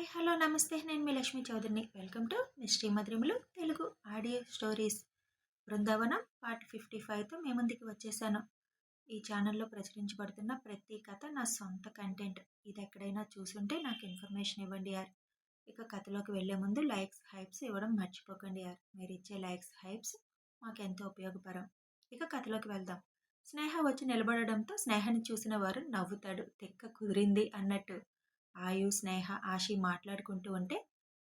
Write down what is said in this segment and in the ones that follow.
Hi hello నమస్తే. నేను మీ లక్ష్మీ చౌదరిని. Welcome to mystery మధురిములు Telugu audio stories. Brindavanam part fifty ఫైవ్తో మీ ముందుకు వచ్చేసాను. ఈ ఛానల్లో ప్రచురించబడుతున్న ప్రతి కథ నా సొంత కంటెంట్. ఇది ఎక్కడైనా చూసుంటే నాకు ఇన్ఫర్మేషన్ ఇవ్వండి యార్. ఇక కథలోకి వెళ్ళే ముందు లైక్స్ హైప్స్ ఇవ్వడం మర్చిపోకండి యార్. మీరు ఇచ్చే లైక్స్ హైప్స్ మాకు ఎంతో ఉపయోగపరం. ఇక కథలోకి వెళ్దాం. స్నేహ వచ్చి నిలబడడంతో స్నేహాన్ని చూసిన వారు నవ్వుతాడు తెక్క కుదిరింది అన్నట్టు. ఆయు స్నేహ ఆశి మాట్లాడుకుంటూ ఉంటే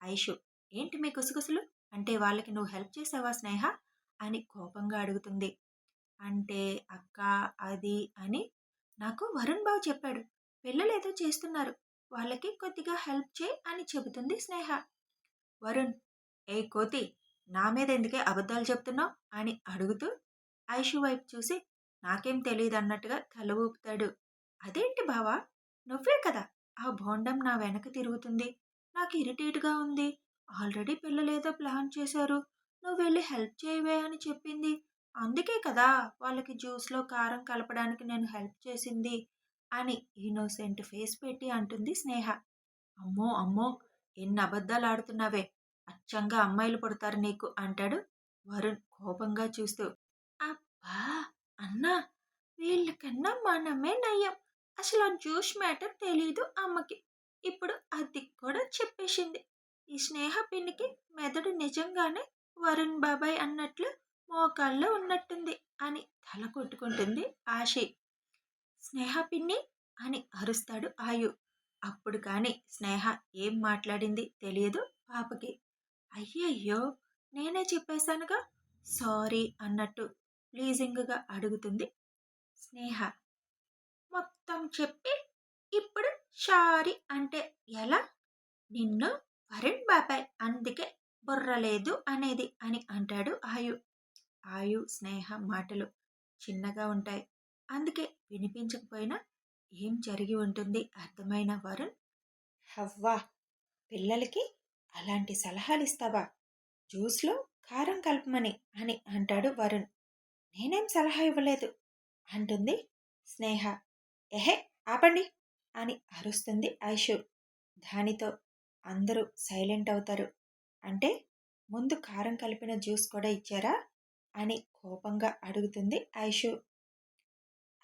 ఐషు ఏంటి మీ కుసగుసలు అంటే వాళ్ళకి నువ్వు హెల్ప్ చేసావా స్నేహ? అని కోపంగా అడుగుతుంది. అంటే అక్క అది అని నాకు వరుణ్ బాబు చెప్పాడు. పిల్లలు ఏదో చేస్తున్నారు. వాళ్ళకి కొద్దిగా హెల్ప్ చేయి అని చెబుతుంది స్నేహ. వరుణ్ ఏ కోతి నా మీద ఎందుకే అబద్ధాలు చెప్తున్నావు? అని అడుగుతూ ఐషు వైపు చూసి నాకేం తెలియదు అన్నట్టుగా తల ఊపుతాడు. అదేంటి బావా? నువ్వే కదా ఆ బోండం నా వెనక తిరుగుతుంది. నాకు ఇరిటేట్గా ఉంది. ఆల్రెడీ పిల్లలేదో ప్లాన్ చేశారు. నువ్వు వెళ్ళి హెల్ప్ చేయవే అని చెప్పింది. అందుకే కదా వాళ్ళకి జ్యూస్లో కారం కలపడానికి నేను హెల్ప్ చేసింది అని ఇన్నోసెంట్ ఫేస్ పెట్టి అంటుంది స్నేహ. అమ్మో అమ్మో ఎన్ని అబద్ధాలు ఆడుతున్నావే. అచ్చంగా అమ్మాయిలు పుడతారు నీకు అంటాడు వరుణ్ కోపంగా చూస్తూ. అబ్బా అన్నా వీళ్ళకన్నా మనమే నయ్యం. అసలు ఆ జ్యూస్ మ్యాటర్ తెలీదు అమ్మకి. ఇప్పుడు అది కూడా చెప్పేసింది. ఈ స్నేహ పిన్నికి మెదడు నిజంగానే వరుణ్ బాబాయ్ అన్నట్లు మోకాల్లో ఉన్నట్టుంది అని తల కొట్టుకుంటుంది ఆశి. స్నేహ పిన్ని అని అరుస్తాడు ఆయు. అప్పుడు కానీ స్నేహ ఏం మాట్లాడింది తెలియదు పాపకి. అయ్యయ్యో నేనే చెప్పేశానుగా? సారీ అన్నట్టు ప్లీజింగ్గా అడుగుతుంది స్నేహ. మొత్తం చెప్పి ఇప్పుడు షారీ అంటే ఎలా? నిన్ను వరుణ్ బాబాయ్ అందుకే బుర్రలేదు అనేది అని అంటాడు ఆయు. ఆయు స్నేహ మాటలు చిన్నగా ఉంటాయి. అందుకే వినిపించకపోయినా ఏం జరిగి ఉంటుంది? అర్థమైన వరుణ్. హవ్వా! పిల్లలకి అలాంటి సలహాలు ఇస్తావా? జ్యూస్లో కారం కలపమని అని అంటాడు వరుణ్. నేనేం సలహా ఇవ్వలేదు? అంటుంది స్నేహ. ఎహే ఆపండి అని అరుస్తుంది ఐషు. దానితో అందరూ సైలెంట్ అవుతారు. అంటే ముందు కారం కలిపిన జ్యూస్ కూడా ఇచ్చారా? అని కోపంగా అడుగుతుంది ఐషు.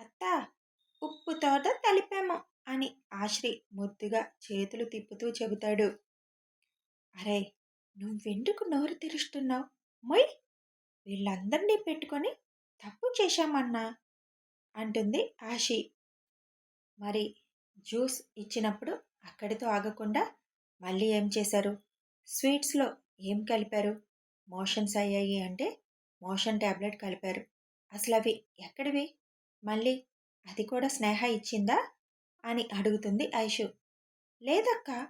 అత్త ఉప్పుతోట తలిపాము అని ఆశ్రి ముద్దుగా చేతులు తిప్పుతూ చెబుతాడు. అరే నువ్వెందుకు నోరు తెరుస్తున్నావు? మొయ్! వీళ్ళందరినీ పెట్టుకొని తప్పు చేశామన్నా? అంటుంది ఆశి. మరి జ్యూస్ ఇచ్చినప్పుడు అక్కడితో ఆగకుండా మళ్ళీ ఏం చేశారు? స్వీట్స్లో ఏం కలిపారు? మోషన్స్ అయ్యాయి అంటే మోషన్ ట్యాబ్లెట్ కలిపారు. అసలు అవి ఎక్కడివి? మళ్ళీ అది కూడా స్నేహ ఇచ్చిందా? అని అడుగుతుంది ఐషు. లేదక్క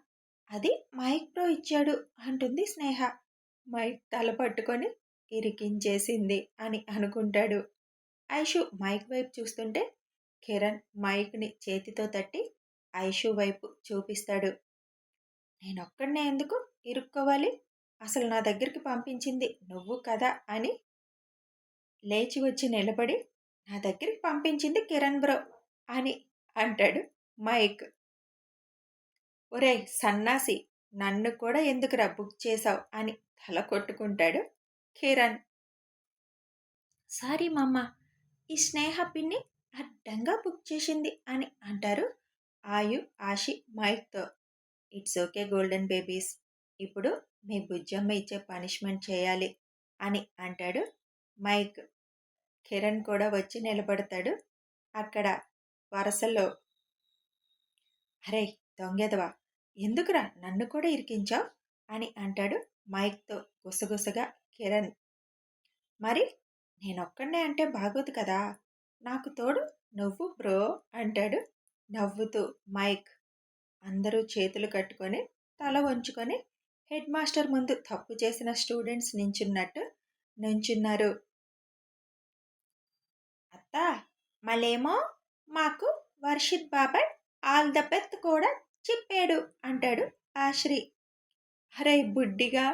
అది మైక్ ప్రో ఇచ్చాడు అంటుంది స్నేహ. మైక్ తల పట్టుకొని ఇరికించేసింది అని అనుకుంటాడు. ఐషు మైక్ వైపు చూస్తుంటే కిరణ్ మైక్ని చేతితో తట్టి ఐషు వైపు చూపిస్తాడు. నేనొక్కడనే ఎందుకు ఇరుక్కోవాలి? అసలు నా దగ్గరికి పంపించింది నువ్వు కదా అని లేచి వచ్చి నిలబడి నా దగ్గరికి పంపించింది కిరణ్ బ్రో అని అంటాడు మైక్. ఒరే సన్నాసి నన్ను కూడా ఎందుకురా బుక్ చేశావు అని తల కొట్టుకుంటాడు కిరణ్. సారీ మమ్మ ఈ స్నేహ పిన్ని అడ్డంగా బుక్ చేసింది అని అంటారు ఆయు ఆషి మైక్తో. It's okay golden babies. ఇప్పుడు మీ బుజ్జమ్మ ఇచ్చే పనిష్మెంట్ చేయాలి అని అంటాడు మైక్. కిరణ్ కూడా వచ్చి నిలబడతాడు. అక్కడ వరసలో అరే దొంగెదవా? ఎందుకురా నన్ను కూడా ఇరికించావు? అని అంటాడు మైక్తో గుసగుసగా కిరణ్. మరి నేనొక్కడే అంటే బాగోదు కదా? నాకు తోడు నువ్వు బ్రో అంటాడు. నవ్వుతూ మైక్ అందరూ చేతులు కట్టుకొని తల వంచుకొని హెడ్ మాస్టర్ ముందు తప్పు చేసిన స్టూడెంట్స్ నించున్నట్టు నుంచున్నారు. అత్త మళ్ళేమో మాకు వర్షిత్ బాబాయ్ ఆల్ ద బెత్ కూడా చెప్పాడు అంటాడు ఆశ్రీ. అరే బుడ్డిగా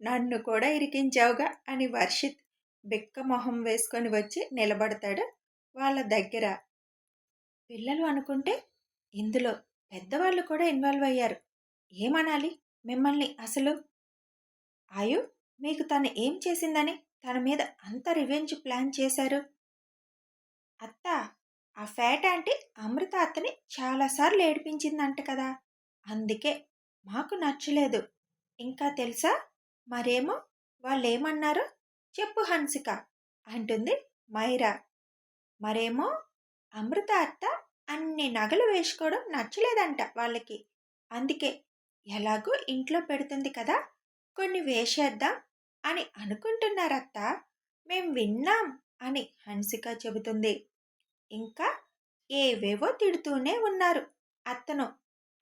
నన్ను కూడా ఇరికించావుగా అని వర్షిత్ బిక్క మొహం వేసుకొని వచ్చి నిలబడతాడు వాళ్ళ దగ్గర. పిల్లలు అనుకుంటే ఇందులో పెద్దవాళ్ళు కూడా ఇన్వాల్వ్ అయ్యారు. ఏమనాలి? మిమ్మల్ని అసలు? ఆయు మీకు తను ఏం చేసిందని తన మీద అంత రివెంజ్ ప్లాన్ చేశారు? అత్త ఆ ఫ్యాట్ ఆంటీ అమృత అత్తని చాలాసార్లు ఏడిపించిందంట కదా! అందుకే మాకు నచ్చలేదు. ఇంకా తెలుసా? మరేమో? వాళ్ళు ఏమన్నారు చెప్పు హన్సిక అంటుంది మైరా. మరేమో అమృత అత్త అన్ని నగలు వేసుకోవడం నచ్చలేదంట వాళ్ళకి. అందుకే ఎలాగో ఇంట్లో పెడుతుంది కదా కొన్ని వేసేద్దాం అని అనుకుంటున్నారత్త. మేం విన్నాం అని హన్సిక చెబుతుంది. ఇంకా ఏవేవో తిడుతూనే ఉన్నారు అత్తను.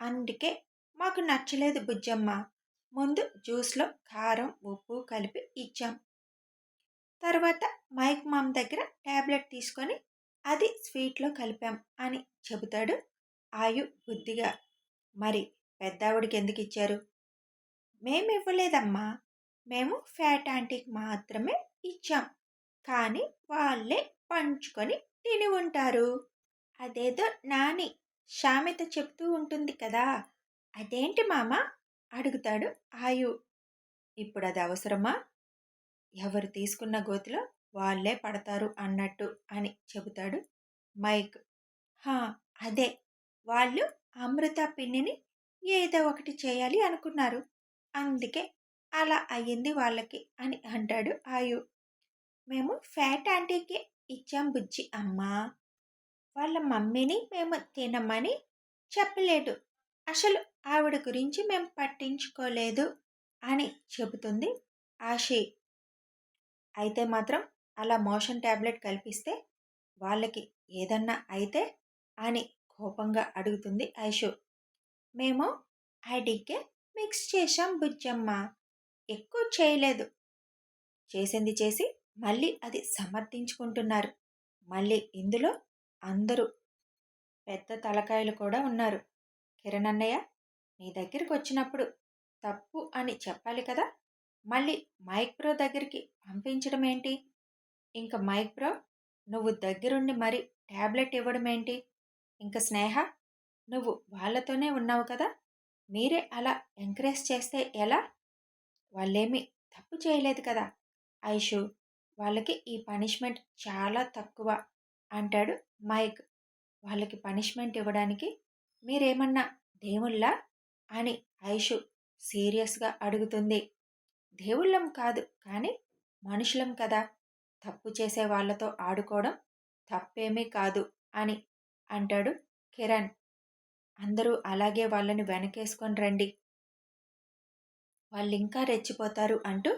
అందుకే మాకు నచ్చలేదు బుజ్జమ్మ. ముందు జ్యూస్లో కారం ఉప్పు కలిపి ఇచ్చాం. తర్వాత మైక్ మామ్ దగ్గర ట్యాబ్లెట్ తీసుకొని అది స్వీట్లో కలిపాం అని చెబుతాడు ఆయు బుద్ధిగా. మరి పెద్దావిడికి ఎందుకు ఇచ్చారు? మేము ఇవ్వలేదమ్మా మేము ఫ్యాట్ ఆంటీకి మాత్రమే ఇచ్చాం. కానీ వాళ్ళే పంచుకొని తిని ఉంటారు. అదేదో నాని సామెత చెప్తూ ఉంటుంది కదా. అదేంటి మామ? అడుగుతాడు ఆయు. ఇప్పుడు అది అవసరమా? ఎవరు తీసుకున్న గోతిలో వాళ్ళే పడతారు అన్నట్టు అని చెబుతాడు మైక్. హా అదే. వాళ్ళు అమృత పిన్నిని ఏదో ఒకటి చేయాలి అనుకున్నారు. అందుకే అలా అయ్యింది వాళ్ళకి అని అంటాడు ఆయు. మేము ఫ్యాట్ ఆంటీకి ఇచ్చాం బుజ్జి అమ్మా. వాళ్ళ మమ్మీని మేము తినమని చెప్పలేదు. అసలు ఆవిడ గురించి మేము పట్టించుకోలేదు అని చెబుతుంది ఆశి. అయితే మాత్రం అలా మోషన్ ట్యాబ్లెట్ కల్పిస్తే వాళ్ళకి ఏదన్నా అయితే అని కోపంగా అడుగుతుంది ఐషు. మేము ఐడికే మిక్స్ చేశాం బుజ్జమ్మ. ఎక్కువ చేయలేదు. చేసింది చేసి మళ్ళీ అది సమర్థించుకుంటున్నారు. మళ్ళీ ఇందులో అందరూ పెద్ద తలకాయలు కూడా ఉన్నారు. కిరణ్ అన్నయ్య నీ దగ్గరికి వచ్చినప్పుడు తప్పు అని చెప్పాలి కదా? మళ్ళీ మైక్ దగ్గరికి పంపించడం ఏంటి ఇంకా మైక్ ప్రో నువ్వు దగ్గరుండి మరి ట్యాబ్లెట్ ఇవ్వడం ఏంటి? ఇంకా స్నేహ నువ్వు వాళ్ళతోనే ఉన్నావు కదా మీరే అలా ఎంకరేజ్ చేస్తే ఎలా? వాళ్ళేమీ తప్పు చేయలేదు కదా ఐషు వాళ్ళకి ఈ పనిష్మెంట్ చాలా తక్కువ అంటాడు మైక్. వాళ్ళకి పనిష్మెంట్ ఇవ్వడానికి మీరేమన్నా దేవుళ్ళా? అని ఐషు సీరియస్గా అడుగుతుంది. దేవుళ్ళం కాదు కానీ మనుషులం కదా తప్పు చేసే వాళ్ళతో ఆడుకోవడం తప్పేమీ కాదు అని అంటాడు కిరణ్. అందరూ అలాగే వాళ్ళని వెనకేసుకొని రండి. వాళ్ళు ఇంకా రెచ్చిపోతారు అంటూ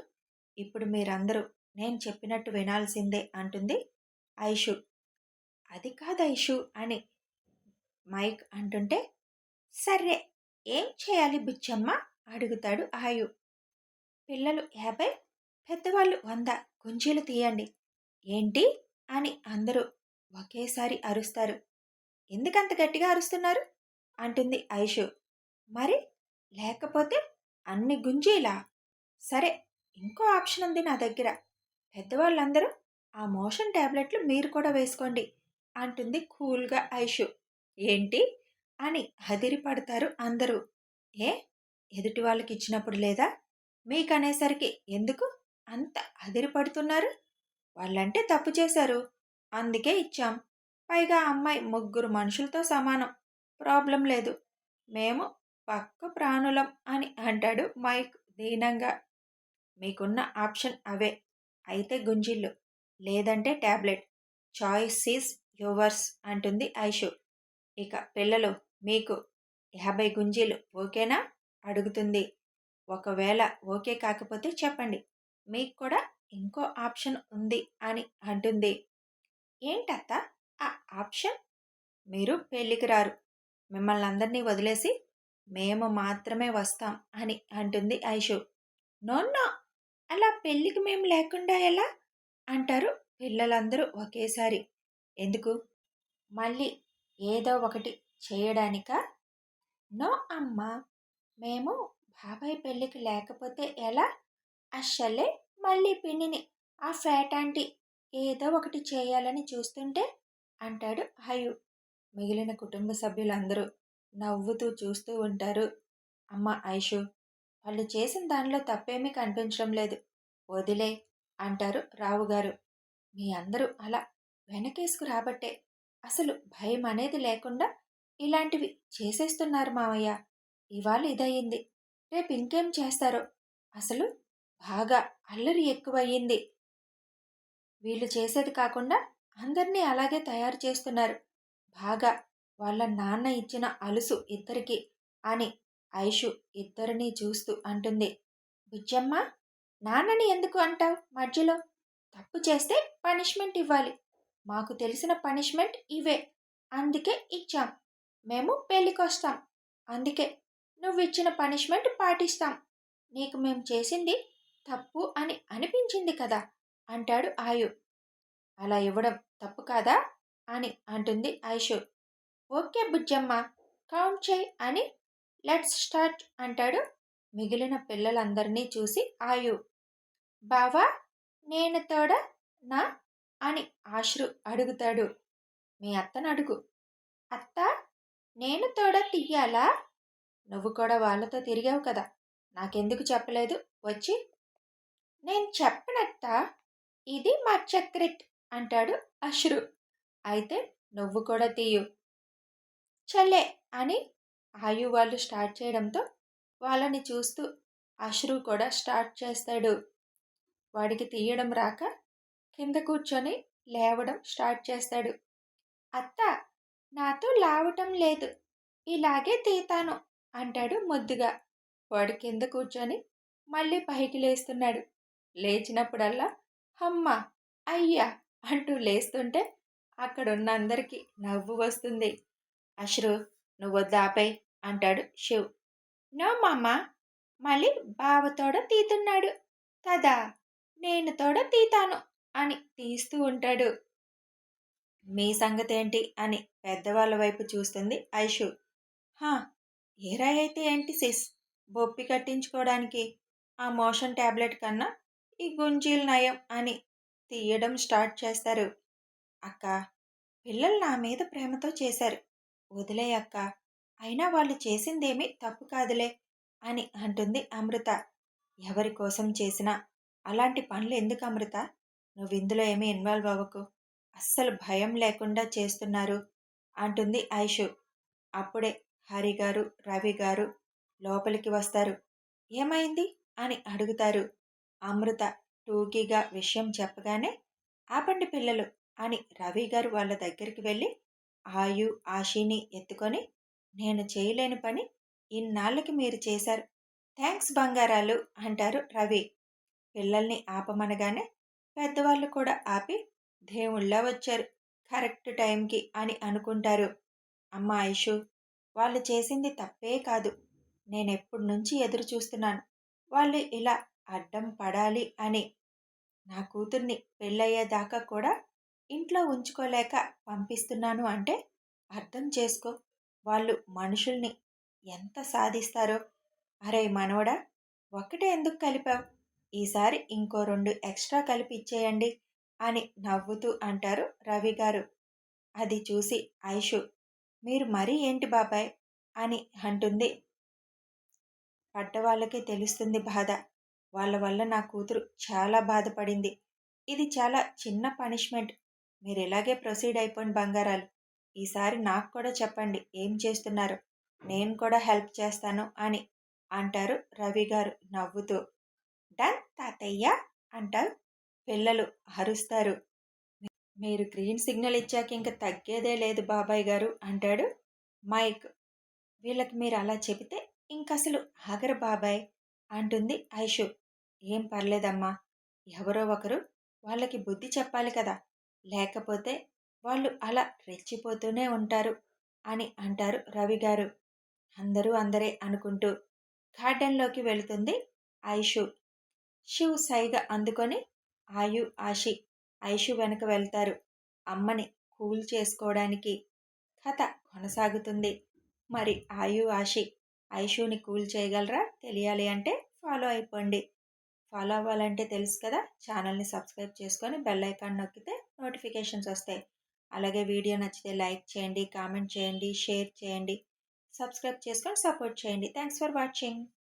ఇప్పుడు మీరందరూ నేను చెప్పినట్టు వినాల్సిందే అంటుంది ఐషు. అది కాదు ఐషు అని మైక్ అంటుంటే సరే ఏం చేయాలి బుచ్చమ్మ? అడుగుతాడు ఆయు. పిల్లలు యాభై పెద్దవాళ్ళు వంద గుంజీలు తీయండి. ఏంటి? అని అందరూ ఒకేసారి అరుస్తారు. ఎందుకంత గట్టిగా అరుస్తున్నారు? అంటుంది ఐషు. మరి లేకపోతే అన్ని గుంజీలా? సరే ఇంకో ఆప్షన్ ఉంది నా దగ్గర. పెద్దవాళ్ళందరూ ఆ మోషన్ ట్యాబ్లెట్లు మీరు కూడా వేసుకోండి అంటుంది కూల్గా ఐషు. ఏంటి? అని అదిరిపడతారు అందరూ. ఏ? ఎదుటి వాళ్ళకి ఇచ్చినప్పుడు లేదా? మీకు అనేసరికి ఎందుకు? అంత అదిరిపడుతున్నారు? వాళ్ళంటే తప్పు చేశారు. అందుకే ఇచ్చాం. పైగా అమ్మాయి ముగ్గురు మనుషులతో సమానం. ప్రాబ్లం లేదు. మేము పక్క ప్రాణులం అని అంటాడు మైక్ దీనంగా. మీకున్న ఆప్షన్ అవే. అయితే గుంజిళ్ళు లేదంటే ట్యాబ్లెట్ చాయిస్ ఈస్ యువర్స్ అంటుంది ఐషు. ఇక పిల్లలు మీకు యాభై గుంజీలు ఓకేనా? అడుగుతుంది. ఒకవేళ ఓకే కాకపోతే చెప్పండి. మీకు కూడా ఇంకో ఆప్షన్ ఉంది అని అంటుంది. ఏంటత్త ఆ ఆప్షన్? మీరు పెళ్ళికి రారు. మిమ్మల్ని అందరినీ వదిలేసి మేము మాత్రమే వస్తాం అని అంటుంది ఐషు. నోన్నో అలా పెళ్ళికి మేము లేకుండా ఎలా? అంటారు పిల్లలందరూ ఒకేసారి. ఎందుకు? మళ్ళీ ఏదో ఒకటి చేయడానిక? నో అమ్మా. మేము బాబాయ్ పెళ్ళికి లేకపోతే ఎలా? అస్సలే మళ్ళీ పిన్నిని ఆ ఫ్యాట్ ఆంటీ ఏదో ఒకటి చేయాలని చూస్తుంటే అంటాడు హయు. మిగిలిన కుటుంబ సభ్యులందరూ నవ్వుతూ చూస్తూ ఉంటారు. అమ్మ ఐషు వాళ్ళు చేసిన దానిలో తప్పేమీ కనిపించడం లేదు. వదిలే అంటారు రావు గారు. మీ అందరూ అలా వెనకేసుకు రాబట్టే అసలు భయం అనేది లేకుండా ఇలాంటివి చేసేస్తున్నారు మావయ్య. ఇవాళ ఇదయ్యింది రేపు ఇంకేం చేస్తారో? అసలు బాగా అల్లరి ఎక్కువయ్యింది. వీళ్ళు చేసేది కాకుండా అందరినీ అలాగే తయారు చేస్తున్నారు. బాగా వాళ్ళ నాన్న ఇచ్చిన అలుసు ఇద్దరికి అని ఐషు ఇద్దరిని చూస్తూ అంటుంది. బుజ్జమ్మ నాన్నని ఎందుకు అంటావు మధ్యలో? తప్పు చేస్తే పనిష్మెంట్ ఇవ్వాలి. మాకు తెలిసిన పనిష్మెంట్ ఇవే. అందుకే ఇచ్చాం. మేము పెళ్ళికొస్తాం. అందుకే నువ్వు ఇచ్చిన పనిష్మెంట్ పాటిస్తాం. నీకు మేము చేసింది తప్పు అని అనిపించింది కదా! అంటాడు ఆయు. అలా ఇవ్వడం తప్పు కాదా? అని అంటుంది ఐషు. ఓకే బుజ్జమ్మ కౌంట్ చేయి అని లెట్స్ స్టార్ట్ అంటాడు మిగిలిన పిల్లలందరినీ చూసి ఆయు. బావా నేను తోడ? నా? అని ఆశ్రు అడుగుతాడు. మీ అత్తను అడుగు. అత్త నేను తోడ తీయాలా నువ్వు కూడా వాళ్ళతో తిరిగావు కదా! నాకెందుకు చెప్పలేదు? వచ్చి నేను చెప్పనత్త ఇది మా చక్రెట్ అంటాడు అశ్రు. అయితే నువ్వు కూడా తీయు. చల్లే అని ఆయు వాళ్ళు స్టార్ట్ చేయడంతో వాళ్ళని చూస్తూ అశ్రు కూడా స్టార్ట్ చేస్తాడు. వాడికి తీయడం రాక కింద కూర్చొని లేవడం స్టార్ట్ చేస్తాడు. అత్త నాతో లావటం లేదు. ఇలాగే తీతాను అంటాడు ముద్దుగా. వాడు కింద కూర్చొని మళ్ళీ పైకి లేస్తున్నాడు లేచినప్పుడల్లా అమ్మ అయ్యా అంటూ లేస్తుంటే అక్కడున్న అందరికీ నవ్వు వస్తుంది. అశ్రు నువ్వు దాపై అంటాడు శివ్. నో మామ మళ్ళీ బావతోడ తీతున్నాడు. తదా నేను తోడ తీతాను అని తీస్తూ ఉంటాడు. మీ సంగతి ఏంటి అని పెద్దవాళ్ళ వైపు చూస్తుంది ఐషు. హా ఏరా అయితే ఏంటి సిస్? బొప్పి కట్టించుకోవడానికి ఆ మోషన్ ట్యాబ్లెట్ కన్నా ఈ గుంజీలు నయం అని తీయడం స్టార్ట్ చేస్తారు. అక్క పిల్లలు నా మీద ప్రేమతో చేశారు. వదిలే అక్క అయినా వాళ్ళు చేసిందేమీ తప్పు కాదులే అని అంటుంది అమృత. ఎవరి కోసం చేసినా అలాంటి పనులు ఎందుకు అమృత? నువ్వు ఇందులో ఏమీ ఇన్వాల్వ్ అవ్వకు. అస్సలు భయం లేకుండా చేస్తున్నారు అంటుంది ఐషు. అప్పుడే హరి గారు రవి గారు లోపలికి వస్తారు. ఏమైంది? అని అడుగుతారు. అమృత టూకీగా విషయం చెప్పగానే ఆపండి పిల్లలు అని రవి గారు వాళ్ళ దగ్గరికి వెళ్ళి ఆయు ఆశీని ఎత్తుకొని నేను చేయలేని పని ఇన్నాళ్ళకి మీరు చేశారు. థ్యాంక్స్ బంగారాలు అంటారు రవి. పిల్లల్ని ఆపమనగానే పెద్దవాళ్ళు కూడా ఆపి దేవుళ్ళ వచ్చారు కరెక్ట్ టైంకి అని అనుకుంటారు. అమ్మ ఐషు వాళ్ళు చేసింది తప్పే కాదు. నేను ఎప్పటి నుంచి ఎదురు చూస్తున్నాను. వాళ్ళు ఇలా అడ్డం పడాలి అని నా కూతుర్ని పెళ్ళయ్యేదాకా కూడా ఇంట్లో ఉంచుకోలేక పంపిస్తున్నాను అంటే అర్థం చేసుకో. వాళ్ళు మనుషుల్ని ఎంత సాధిస్తారో. అరే మనవడా ఒకటే ఎందుకు కలిపావు? ఈసారి ఇంకో రెండు ఎక్స్ట్రా కలిపి ఇచ్చేయండి అని నవ్వుతూ అంటారు రవి గారు. అది చూసి ఐషు మీరు మరీ ఏంటి బాబాయ్? అని అంటుంది. పడ్డవాళ్ళకే తెలుస్తుంది బాధ. వాళ్ళ వల్ల నా కూతురు చాలా బాధపడింది. ఇది చాలా చిన్న పనిష్మెంట్. మీరు ఇలాగే ప్రొసీడ్ అయిపోండి బంగారాలు. ఈసారి నాకు కూడా చెప్పండి ఏం చేస్తున్నారు. నేను కూడా హెల్ప్ చేస్తాను అని అంటారు రవి గారు నవ్వుతూ. డన్ తాతయ్య అంటారు పిల్లలు అరుస్తారు. మీరు గ్రీన్ సిగ్నల్ ఇచ్చాక ఇంకా తగ్గేదే లేదు బాబాయ్ గారు అంటాడు మైక్. వీళ్ళకి మీరు అలా చెబితే ఇంకసలు ఆగరు బాబాయ్. అంటుంది ఐషు. ఏం పర్లేదమ్మా. ఎవరో ఒకరు వాళ్ళకి బుద్ధి చెప్పాలి కదా. లేకపోతే వాళ్ళు అలా రెచ్చిపోతూనే ఉంటారు అని అంటారు రవి గారు. అందరూ అందరే అనుకుంటూ గార్డెన్లోకి వెళుతుంది ఐషు. శివ్ సైగా అందుకొని ఆయు ఆషి ఐషు వెనక వెళ్తారు అమ్మని కూల్ చేసుకోవడానికి. కథ కొనసాగుతుంది. మరి ఆయు ఆషి ఐషుని కూల్ చేయగలరా? తెలియాలి అంటే ఫాలో అయిపోండి. ఫాలో అవ్వాలంటే తెలుసు కదా ఛానల్ని సబ్స్క్రైబ్ చేసుకొని బెల్ ఐకాన్ నొక్కితే నోటిఫికేషన్స్ వస్తాయి. అలాగే వీడియో నచ్చితే లైక్ చేయండి కామెంట్ చేయండి షేర్ చేయండి. సబ్స్క్రైబ్ చేసుకొని సపోర్ట్ చేయండి. Thanks for watching.